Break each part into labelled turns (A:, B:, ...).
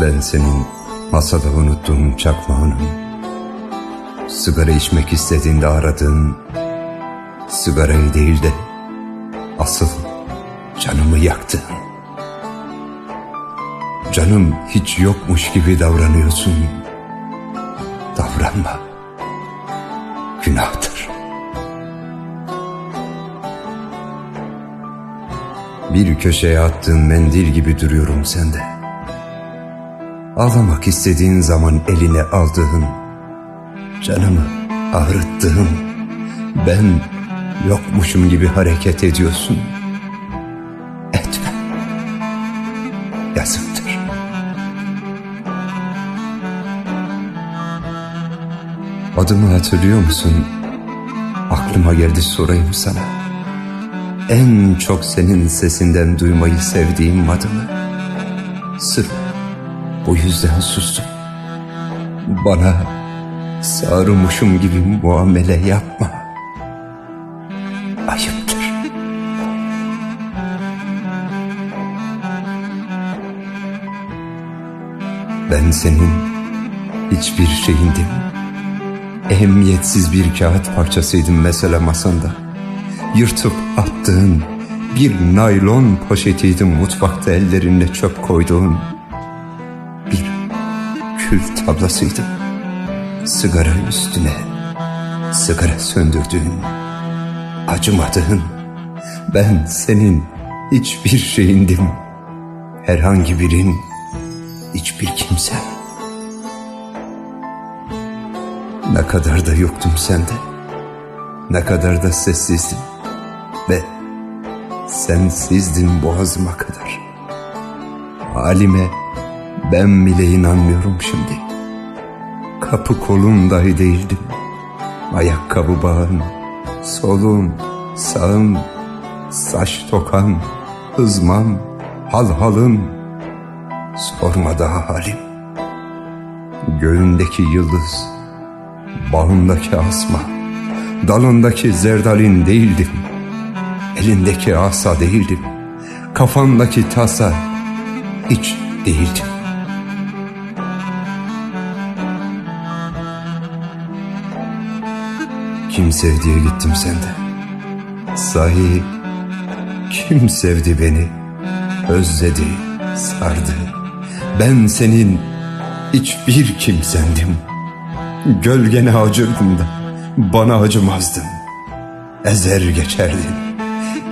A: Ben senin masada unuttuğun çakmağınım. Sigara içmek istediğinde aradığın sigarayı değil de asıl canımı yaktın. Canım hiç yokmuş gibi davranıyorsun. Davranma. Günahtır. Bir köşeye attığın mendil gibi duruyorum sende. Ağlamak istediğin zaman eline aldığın, canımı ağrıttığın, ben yokmuşum gibi hareket ediyorsun. Etme. Yazıktır. Adımı hatırlıyor musun? Aklıma geldi sorayım sana. En çok senin sesinden duymayı sevdiğim adımı. Sırf bu yüzden sustum. Bana sarılmışım gibi muamele yapma. Ayıptır. Ben senin hiçbir şeyindim. Ehemmiyetsiz bir kağıt parçasıydım mesela masanda. Yırtıp attığın bir naylon poşetiydim mutfakta ellerinle çöp koyduğun. Kül tablasıydım. Sigara üstüne sigara söndürdüğün, acımadığın, ben senin hiçbir şeyindim. Herhangi birin, hiçbir kimsen. Ne kadar da yoktum sende. Ne kadar da sessizdim. Ve sensizdin boğazıma kadar. Halime ben bile inanmıyorum şimdi. Kapı kolum dahi değildim. Ayakkabı bağın, solun, sağın, saç tokan, hızmam, hal halın. Sorma daha halim. Göğündeki yıldız, bağındaki asma, dalındaki zerdalin değildim. Elindeki asa değildim. Kafandaki tasa hiç değildim. Kim sevdiye gittim sende. Sahi kim sevdi beni? Özledi, sardı. Ben senin hiçbir kimsendim. Gölgene acırdım da bana acımazdın. Ezer geçerdin.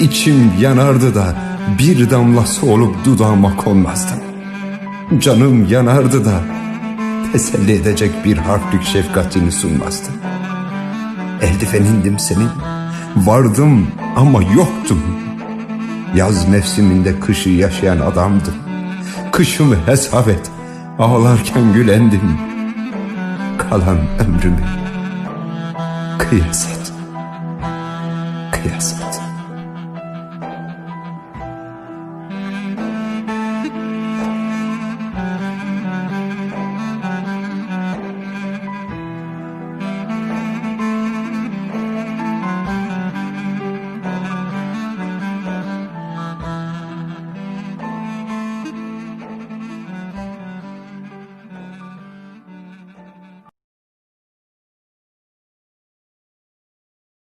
A: İçim yanardı da bir damlası olup dudağıma konmazdın. Canım yanardı da teselli edecek bir harflik şefkatini sunmazdın. Eldivenindim senin. Vardım ama yoktum. Yaz mevsiminde kışı yaşayan adamdım. Kışımı hesap et. Ağlarken gülendim. Kalan ömrümü kıyas et. Kıyas et.